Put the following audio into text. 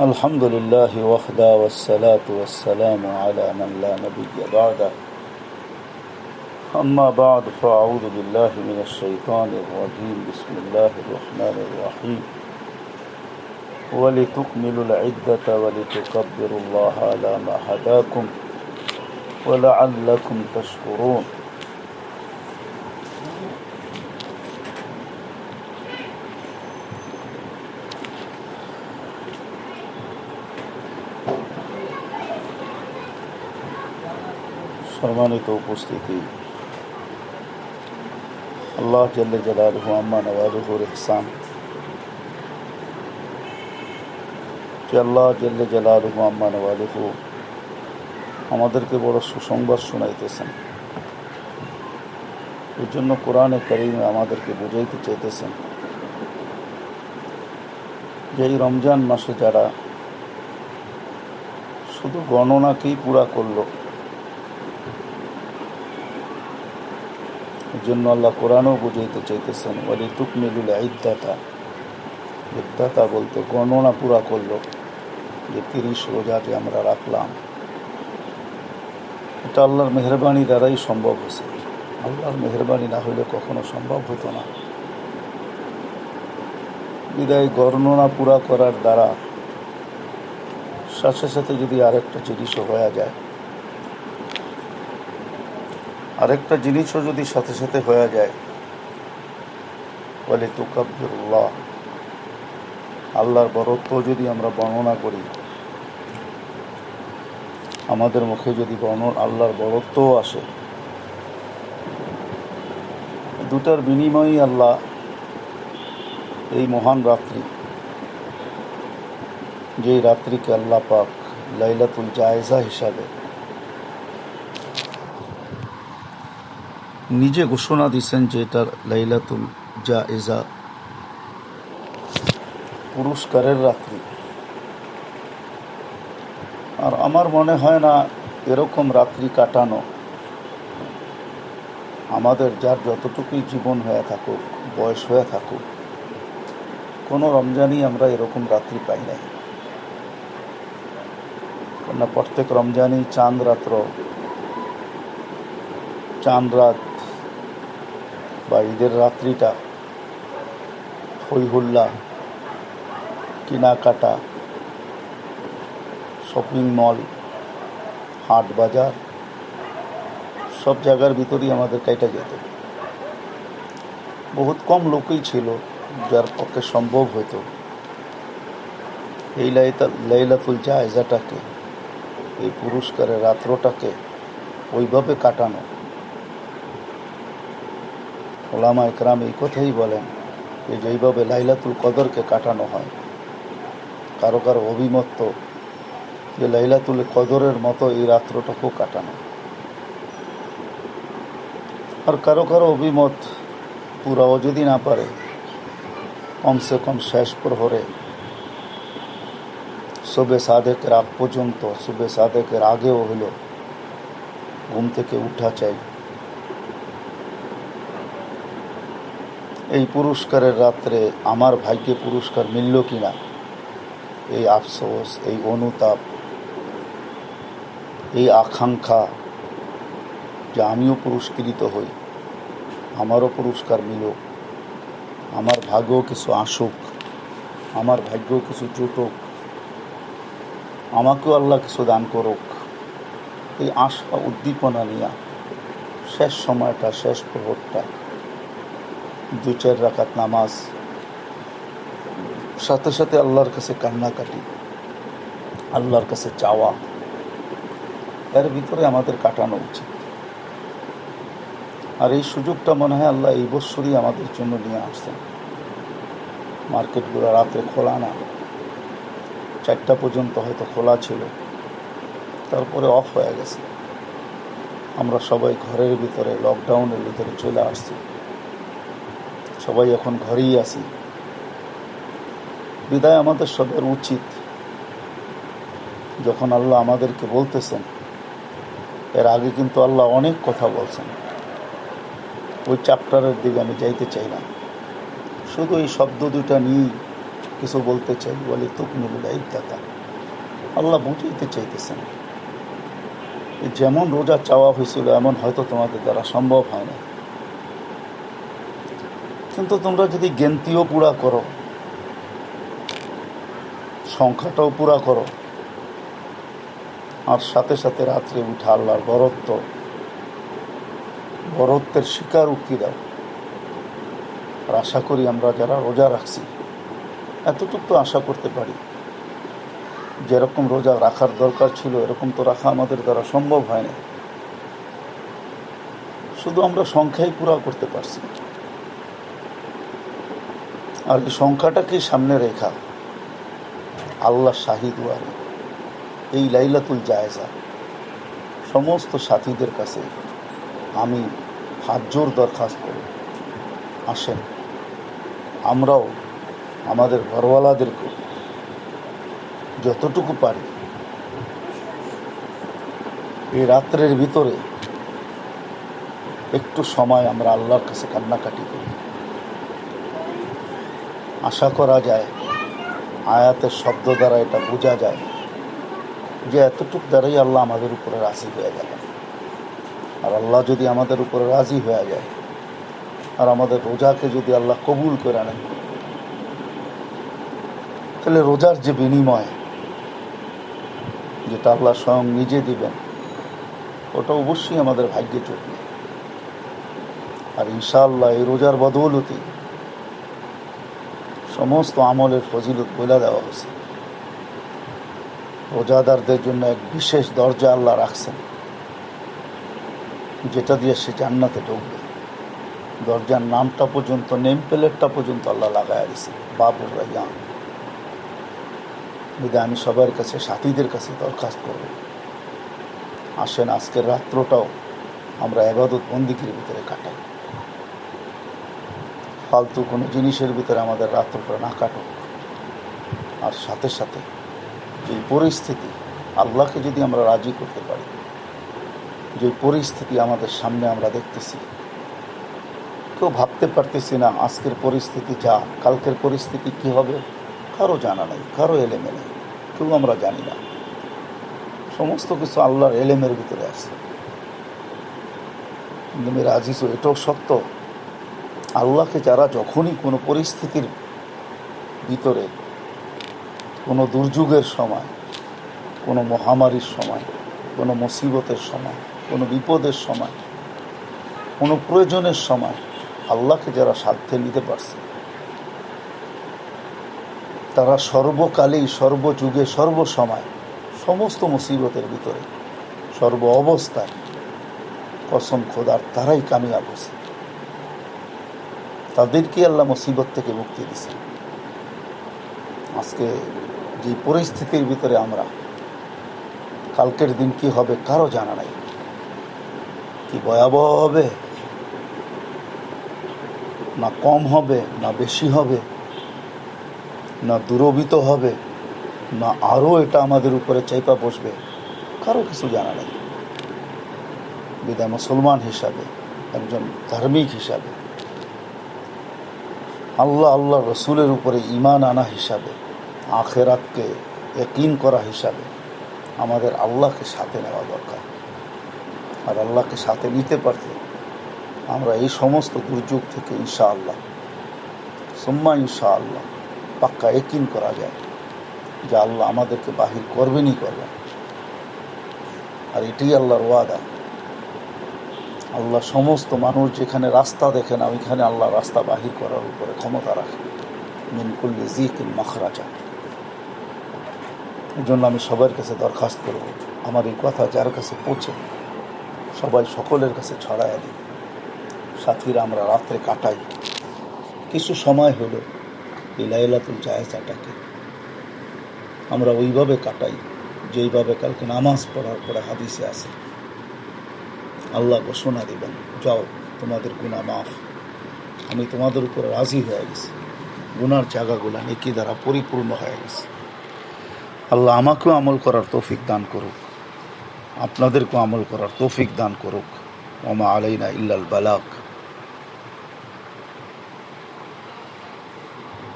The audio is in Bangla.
الحمد لله وحده والصلاة والسلام على من لا نبي بعده. أما بعد فأعوذ بالله من الشيطان الرجيم. بسم الله الرحمن الرحيم. ولتكملوا العدة ولتكبروا الله على ما هداكم ولعلكم تشكرون. সম্মানিত উপস্থিতি আল্লাহ জল্লে জালালহু আম্মা নওয়ালুহুর ইহসান যে আল্লাহ জল্লে জালালহু আম্মা নওয়ালুহু আমাদেরকে বড় সুসংবাদ শোনাইতেছেন এর জন্য কোরআনে করিমে আমাদেরকে বুঝাইতে চাইতেছেন যে এই রমজান মাসে যারা শুধু গণনাকেই পুরা করল জন্য আল্লাহ কোরআনও বুঝাইতে চাইতেছেন, ওয়ালি তুকমিলুল ইদ্দাতা। ইদ্দাতা বলতে গণনা পুরা করল যে তিরিশ রোজা যে আমরা রাখলাম। এটা আল্লাহর মেহরবানি দ্বারাই সম্ভব হয়েছে। আল্লাহর মেহরবানি না হইলে কখনো সম্ভব হতো না। বিদায় গণনা পুরা করার দ্বারা সাথে সাথে যদি আরেকটা জিনিসও হয়ে যায় আরেকটা জিনিসও যদি সাথে সাথে হয়ে যায় বলে তুকাব্বিরুল্লাহ, আল্লাহর বরত্ব যদি আমরা বর্ণনা করি, আমাদের মুখে যদি বর্ণন আল্লাহর বরত্বও আসে, দুটার বিনিময়ই আল্লাহ এই মহান রাত্রি, যেই রাত্রিকে আল্লাহ পাক লাইলাতুল জায়জা হিসাবে নিজে ঘোষণা দিচ্ছেন যে এটা লাইলাতুল জায়জা। পুরস্কারের রাত্রি। আর আমার মনে হয় না এরকম রাত্রি কাটানো। আমাদের যার যতটুকুই জীবন হয়ে থাকুক, বয়স হয়ে থাকুক, কোনো রমজানই আমরা এরকম রাত্রি পাই নাই। কেননা প্রত্যেক রমজানই চাঁদ রাত্র, চাঁদ রাত বা ঈদের রাত্রিটা হই হুল্লা কেনাকাটা, শপিং মল, হাট বাজার, সব জায়গার ভিতরেই আমাদের কাইটা যেত। বহুত কম লোকই ছিল যার পক্ষে সম্ভব হতো এই লাইতা, লাইলাতুল জায়জাটাকে, এই পুরস্কারের রাত্রটাকে ওইভাবে কাটানো। ওলামা একরাম এই কথাই বলেন যে যেইভাবে লাইলাতুল কদরকে কাটানো হয়। কারও কারও অভিমত তো যে লাইলাতুল কদরের মতো এই রাত্রটাকেও কাটানো। আর কারও কারও অভিমত পুরাও যদি না পারে, কমসে কম শেষ প্রহরে সুবে সাদেকের আগ পর্যন্ত সুবে সাদেকের আগেও হলো ঘুম থেকে উঠা চাই। এই পুরস্কারের রাত্রে আমার ভাগ্যে পুরস্কার মিলল কিনা? এই আফসোস, এই অনুতাপ, এই আকাঙ্ক্ষা যে আমিও পুরস্কৃত হই, আমারও পুরস্কার মিলুক আমার ভাগ্যও কিছু আসুক, আমার ভাগ্যও কিছু জুটুক, আমাকেও আল্লাহ কিছু দান করুক। এই আশা উদ্দীপনা নিয়ে শেষ সময়টা, শেষ প্রহরটা দু চার রাকাত নামাজ, সাথে সাথে আল্লাহর কাছে কান্নাকাটি, আল্লাহর কাছে চাওয়া, এর ভিতরে আমাদের কাটানো উচিত। আর এই সুযোগটা মনে হয় আল্লাহ এই বৎসরই আমাদের জন্য নিয়ে আসছেন। মার্কেটগুলো রাতে খোলা না। চারটা পর্যন্ত হয়তো খোলা ছিল। তারপরে অফ হয়ে গেছে। আমরা সবাই ঘরের ভিতরে লকডাউনের ভিতরে চলে আসছি। সবাই এখন ঘরেই আছি। বিদায় আমাদের সবার উচিত। যখন আল্লাহ আমাদেরকে বলতেছেন, এর আগে কিন্তু আল্লাহ অনেক কথা বলছেন। ওই চ্যাপ্টারের দিকে আমি যাইতে চাই না। শুধু এই শব্দ দুটা নিয়েই কিছু বলতে চাই। বলে তুকমিলুল ইদ্দাতা আল্লাহ বুঝাইতে চাইতেছেন। যেমন রোজা চাওয়া হয়েছিল, এমন হয়তো তোমাদের দ্বারা সম্ভব হয় না। কিন্তু তোমরা যদি গেন্তিও পুরা করো, সংখ্যাটাও পুরা করো, আর সাথে সাথে রাত্রে উঠে আল্লাহর বরত্ব, বরত্বের শিকার উক্তি দাও। আর আশা করি আমরা যারা রোজা রাখছি, এতটুকু তো আশা করতে পারি, যেরকম রোজা রাখার দরকার ছিল, এরকম তো রাখা আমাদের দ্বারা সম্ভব হয় না শুধু আমরা সংখ্যাই পুরা করতে পারছি। আর এই সংখ্যাটাকে সামনে রেখা। আল্লাহ শাহিদ ওয়ারে এই লাইলাতুল জায়জা সমস্ত সাথীদের কাছে আমি হাত জোর দরখাস্ত করব। আসেন, আমরাও আমাদের ঘরওয়ালাদেরকে যতটুকু পারি এই রাত্রের ভিতরে একটু সময় আমরা আল্লাহর কাছে কান্নাকাটি করি। আশা করা যায়, আয়াতের শব্দ দ্বারা এটা বোঝা যায় যে এতটুক দ্বারাই আল্লাহ আমাদের উপরে রাজি হয়ে গেলেন। আর আল্লাহ যদি আমাদের উপরে রাজি হয়ে যায়, আর আমাদের রোজাকে যদি আল্লাহ কবুল করে নেন, তাহলে রোজার যে বিনিময় যেটা আল্লাহ স্বয়ং নিজে দিবেন, ওটা অবশ্যই আমাদের ভাগ্যে চলবে। আর ইনশাআল্লাহ এই রোজার বদৌলতি সমস্ত আমলের ফজিলত বলে দেওয়া হয়েছে। রোজাদারদের জন্য এক বিশেষ দরজা আল্লাহ রাখছেন, যেটা দিয়ে সে জান্নাতে ঢুকবে। দরজার নামটা পর্যন্ত, নেম প্লেটটা পর্যন্ত আল্লাহ লাগায় দিছে বাবুর রাইয়ান। যদি আমি সবার কাছে, সাথীদের কাছে দরখাস্ত করব। আসেন, আজকের রাত্রটাও আমরা এবাদত বন্দিকের ভিতরে কাটাই। ফালতু কোনো জিনিসের ভিতরে আমাদের রাত্রটা না কাটুক। আর সাথে সাথে যে পরিস্থিতি আল্লাহকে যদি আমরা রাজি করতে পারি যে পরিস্থিতি আমাদের সামনে আমরা দেখতেছি, কেউ ভাবতে পারতেছি না আজকের পরিস্থিতি যা, কালকের পরিস্থিতি কি হবে, কারও জানা নেই, কারও এলেমে নেই, কেউ আমরা জানি না। সমস্ত কিছু আল্লাহর এলেমের ভিতরে আছে। কিন্তু মেয়ের আজিজ এটাও সত্য আল্লাহকে যারা যখনই কোনো পরিস্থিতির ভিতরে, কোনো দুর্যোগের সময়, কোনো মহামারীর সময়, কোনো মুসিবতের সময়, কোনো বিপদের সময়, কোনো প্রয়োজনের সময় আল্লাহকে যারা সাধ্যে নিতে পারছে, তারা সর্বকালেই, সর্বযুগে, সর্বসময় সমস্ত মুসিবতের ভিতরে, সর্ব অবস্থায় কসম খোদার তারাই কামিয়াব হয়েছে। তাদেরকে আল্লাহ মুসিবত থেকে মুক্তি দিছে। আজকে যে পরিস্থিতির ভিতরে আমরা, কালকের দিন কি হবে কারও জানা নাই। কি ভয়াবহ হবে, না কম হবে, না বেশি হবে, না দূরবিত হবে, না আরও এটা আমাদের উপরে চাইপা বসবে, কারও কিছু জানা নেই। বিদায় মুসলমান হিসাবে, একজন ধার্মিক হিসাবে আল্লাহ আল্লাহ রসুলের উপরে ইমান আনা হিসাবে, আখেরাতকে একিন করা হিসাবে আমাদের আল্লাহকে সাথে নেওয়া দরকার। আর আল্লাহকে সাথে নিতে পারলে আমরা এই সমস্ত দুর্যোগ থেকে ইনশা আল্লাহ সুম্মা ইনশা আল্লাহ পাক্কা একিন করা যায়, যে আল্লাহ আমাদেরকে বাহির করবেনই করবেন। আর এটাই আল্লাহর ওয়াদা। আল্লাহ সমস্ত মানুষ যেখানে রাস্তা দেখেন না ওইখানে আল্লাহ রাস্তা বাহির করার উপরে ক্ষমতা রাখে মিনকুল্লি জিকিন মখরাজা। এই জন্য আমি সবার কাছে দরখাস্ত করব, আমার এই কথা যার কাছে পৌঁছে সবাই সকলের কাছে ছড়ায় দিই সাথীরা, আমরা রাত্রে কাটাই। কিছু সময় হলো, এই লাইলাতুল জায়জাটাকে। আমরা ওইভাবে কাটাই, যেইভাবে কালকে নামাজ পড়ার পরে হাদিসে আছে। আল্লাহ ঘোষণা দিবেন, যাও, তোমাদের গুণা মাফ। আমি তোমাদের উপরে রাজি হয়ে গেছি। গুনার জায়গাগুলো নেকি দ্বারা পরিপূর্ণ হয়ে গেছে। আল্লাহ আমাকেও আমল করার তৌফিক দান করুক। আপনাদেরকেও আমল করার তৌফিক দান করুক। ওমা আলাইনা ইল্লাল বালাক।